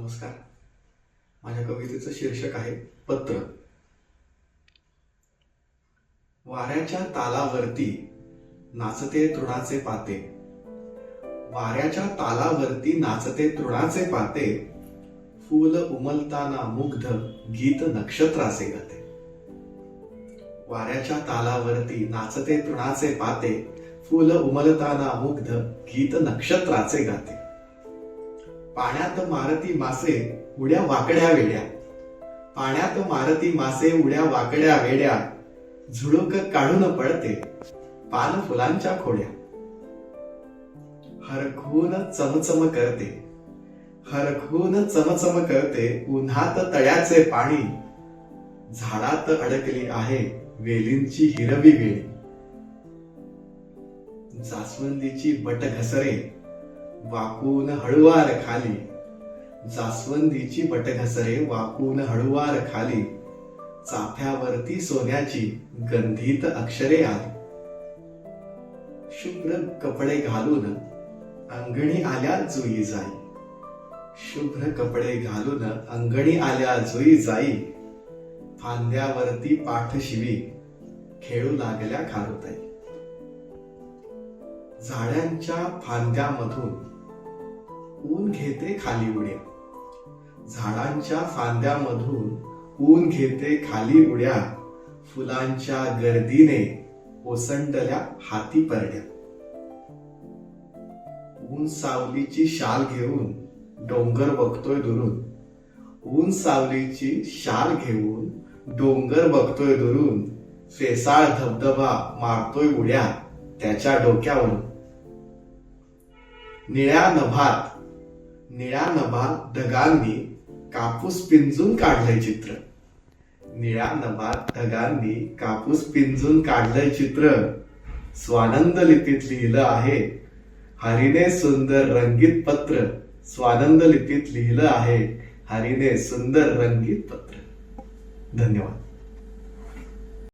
नमस्कार. माझ्या कवितेचं शीर्षक आहे पत्र. वाऱ्याच्या तालावरती नाचते तृणाचे पाते. वाऱ्याच्या तालावरती नाचते तृणाचे पाते. फूल उमलताना मुग्ध गीत नक्षत्राचे गाते. वाऱ्याच्या तालावरती नाचते तृणाचे पाते. फूल उमलताना मुग्ध गीत नक्षत्राचे गाते. पाण्यात मारती मासे उड्या वाकड्या वेड्या. पाण्यात मारती मासे उड्या वाकड्या वेड्या. झुडूक काढून पडते पान फुलांच्या खोड्या. हरखून चमचम करते हरखून चमचम करते उन्हात तळ्याचे पाणी. झाडात अडकली आहे वेलींची हिरवी वेळी. जास्वंदीची बट घसरे वाकून हळुवार खाली. जास्वंदीची बट घसरे वाकून हळुवार खाली. चाफ्यावरती सोन्याची गंधित अक्षरे आली. शुभ्र कपडे घालून अंगणी आल्या जुई जाई. शुभ्र कपडे घालून अंगणी आल्या जुई जाई. फांद्यावरती पाठ शिवी खेळू लागल्या खारुताई. झाडांच्या फांद्यामधून ऊन घेते खाली उड्या. झाडांच्या फांद्यामधून ऊन घेते खाली उड्या. फुलांच्या गर्दीने ओसंडल्या हाती परड्या. ऊन सावलीची शाल घेऊन डोंगर बघतोय दुरून. ऊन सावलीची शाल घेऊन डोंगर बघतोय दुरून. फेसाळ धबधबा मारतोय उड्या त्याच्या डोक्यावरून. निळ्या नभात निळ्या नभात ढगांनी कापूस पिंजून काढलंय चित्र. निळ्या नभात ढगांनी कापूस पिंजून काढलंय चित्र. स्वानंद लिपीत लिहिलं आहे. हरिने सुंदर रंगीत पत्र. स्वानंद लिपीत लिहिलं आहे. हरिने सुंदर रंगीत पत्र. धन्यवाद.